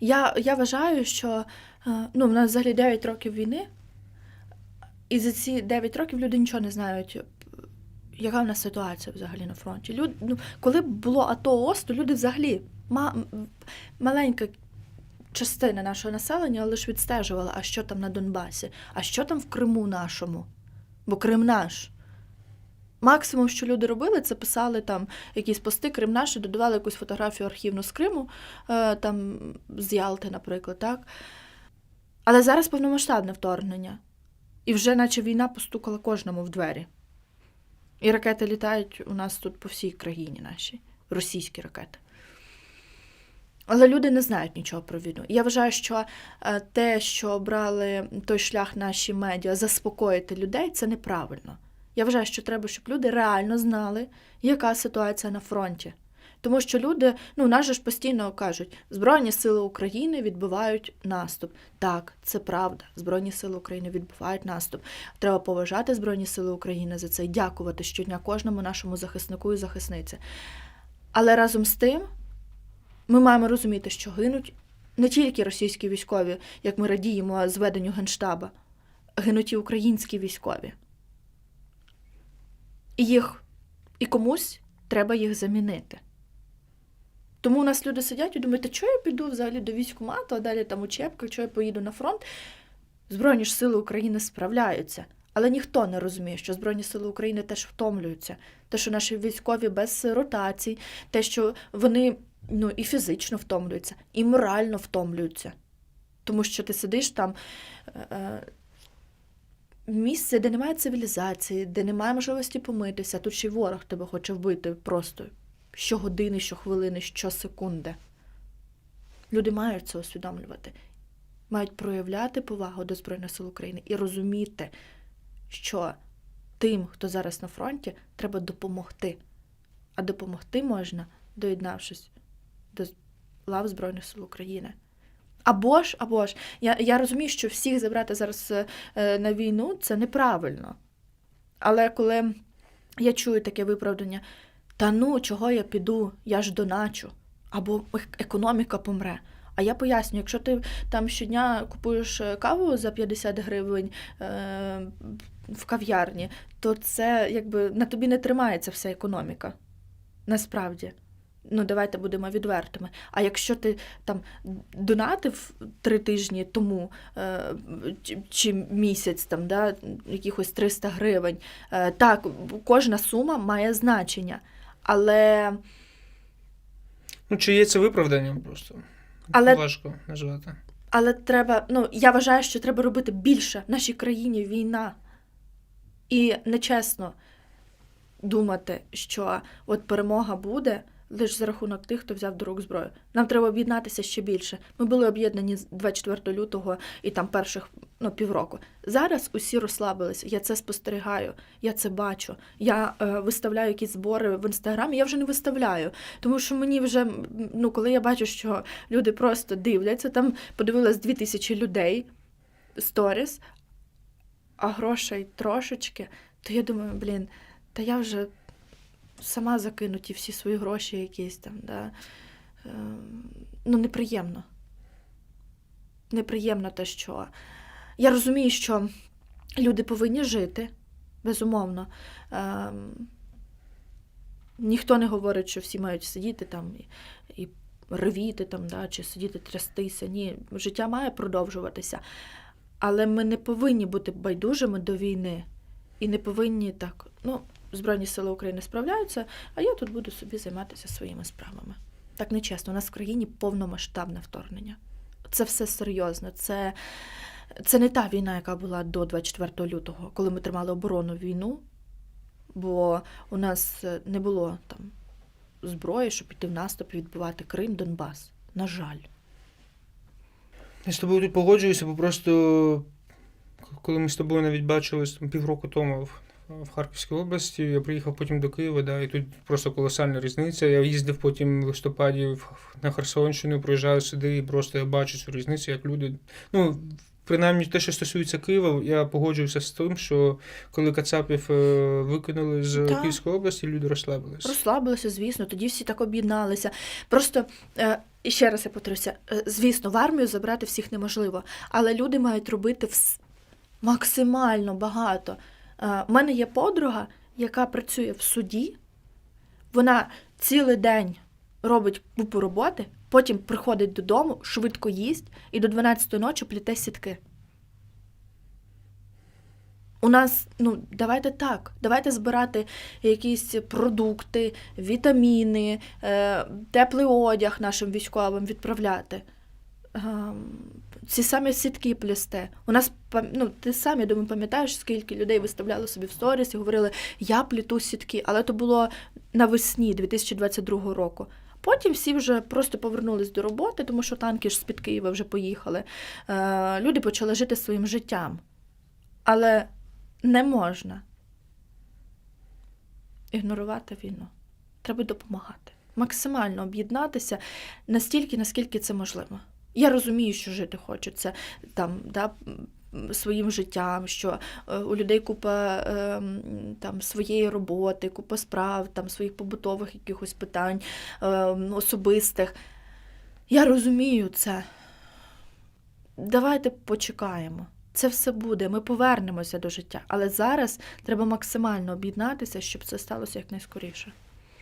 Я, я вважаю, що е, ну, в нас взагалі 9 років війни, і за ці 9 років люди нічого не знають, е, яка в нас ситуація взагалі на фронті. Люд, ну, коли було АТО ООС, то люди взагалі ма, маленька частина нашого населення лише відстежувала, а що там на Донбасі, а що там в Криму нашому. Бо Крим наш. Максимум, що люди робили, це писали там якісь пости Крим наш, і додавали якусь фотографію архівну з Криму, е, там з Ялти, наприклад, так. Але зараз повномасштабне вторгнення. І вже наче війна постукала кожному в двері. І ракети літають у нас тут по всій країні нашій, російські ракети. Але люди не знають нічого про війну. Я вважаю, що е, те, що обрали той шлях наші медіа, заспокоїти людей, це неправильно. Я вважаю, що треба, щоб люди реально знали, яка ситуація на фронті. Тому що люди, ну, нас же ж постійно кажуть, Збройні сили України відбивають наступ. Так, це правда. Збройні сили України відбивають наступ. Треба поважати Збройні сили України за це і дякувати щодня кожному нашому захиснику і захисниці. Але разом з тим ми маємо розуміти, що гинуть не тільки російські військові, як ми радіємо зведенню Генштаба, гинуть і українські військові. Їх і комусь треба їх замінити. Тому у нас люди сидять і думають, та чого я піду взагалі до військкомату, а далі там учебка, чого я поїду на фронт. Збройні ж сили України справляються. Але ніхто не розуміє, що Збройні сили України теж втомлюються. Те, що наші військові без ротацій, те, що вони ну, і фізично втомлюються, і морально втомлюються. Тому що ти сидиш там е, е, місце, де немає цивілізації, де немає можливості помитися, тут ще й ворог тебе хоче вбити просто щогодини, щохвилини, щосекунди. Люди мають це усвідомлювати, мають проявляти повагу до Збройних сил України і розуміти, що тим, хто зараз на фронті, треба допомогти. А допомогти можна, доєднавшись до лав Збройних сил України. Або ж, або ж, я, я розумію, що всіх забрати зараз е, на війну це неправильно. Але коли я чую таке виправдання, та ну, чого я піду, я ж доначу, або економіка помре. А я поясню, якщо ти там щодня купуєш е, каву за 50 гривень е, в кав'ярні, то це якби на тобі не тримається вся економіка. Насправді. Ну, давайте будемо відвертими. А якщо ти там донатив три тижні тому е, чи, місяць, там, да, якихось 300 гривень, е, так, кожна сума має значення. Але, Ну, чи є це виправданням просто? Але- Важко назвати. але треба, ну, я вважаю, що треба робити більше. В нашій країні війна. І нечесно думати, що от перемога буде лише за рахунок тих, хто взяв до рук зброю. Нам треба об'єднатися ще більше. Ми були об'єднані 24 лютого і там перших ну, півроку. Зараз усі розслабилися. Я це спостерігаю, я це бачу. Я е, виставляю якісь збори в інстаграмі. Я вже не виставляю, тому що мені вже ну, коли я бачу, що люди просто дивляться, там подивилось 2000 людей сторіс, а грошей трошечки, то я думаю, блін, та я вже сама закину ті всі свої гроші якісь там, да. Ем, ну, неприємно. Неприємно те, що. Я розумію, що люди повинні жити, безумовно. Ем, ніхто не говорить, що всі мають сидіти там і, і ревіти, там, да, чи сидіти трястися. Ні, життя має продовжуватися. Але ми не повинні бути байдужими до війни і не повинні так. Ну, Збройні сили України справляються, а я тут буду собі займатися своїми справами. Так нечесно. У нас в країні повномасштабне вторгнення. Це все серйозно. Це, це не та війна, яка була до 24 лютого, коли ми тримали оборонну війну, бо у нас е, не було там зброї, щоб піти в наступ і відбивати Крим, Донбас. На жаль. Я з тобою тут погоджуюся, бо просто коли ми з тобою навіть бачились півроку тому в, Харківській області. Я приїхав потім до Києва, да, і тут просто колосальна різниця. Я їздив потім в листопаді на Херсонщину, приїжджаю сюди, і просто я бачу цю різницю, як люди. Ну, принаймні, те, що стосується Києва, я погоджуюся з тим, що коли Кацапів е, викинули з Так. Київської області, люди розслабились. Розслабилися, звісно, тоді всі так об'єдналися. Просто е, і ще раз я повторюся, е, звісно, в армію забрати всіх неможливо, але люди мають робити максимально багато. Е, У мене є подруга, яка працює в суді, вона цілий день робить купу роботи, потім приходить додому, швидко їсть і до 12 ночі пліте сітки. У нас, ну, давайте так, давайте збирати якісь продукти, вітаміни, е, теплий одяг нашим військовим відправляти. Ці самі сітки плести. У нас ну, ти сам, я думаю, пам'ятаєш, скільки людей виставляли собі в сторіс і говорили, я пліту сітки, але то було навесні 2022 року. Потім всі вже просто повернулись до роботи, тому що танки ж з-під Києва вже поїхали. Е, люди почали жити своїм життям. Але не можна ігнорувати війну. Треба допомагати. Максимально об'єднатися настільки, наскільки це можливо. Я розумію, що жити хочеться там, да, своїм життям, що е, у людей купа е, там, своєї роботи, купа справ, там, своїх побутових якихось питань е, особистих. Я розумію це. Давайте почекаємо. Це все буде, ми повернемося до життя. Але зараз треба максимально об'єднатися, щоб це сталося якнайскоріше.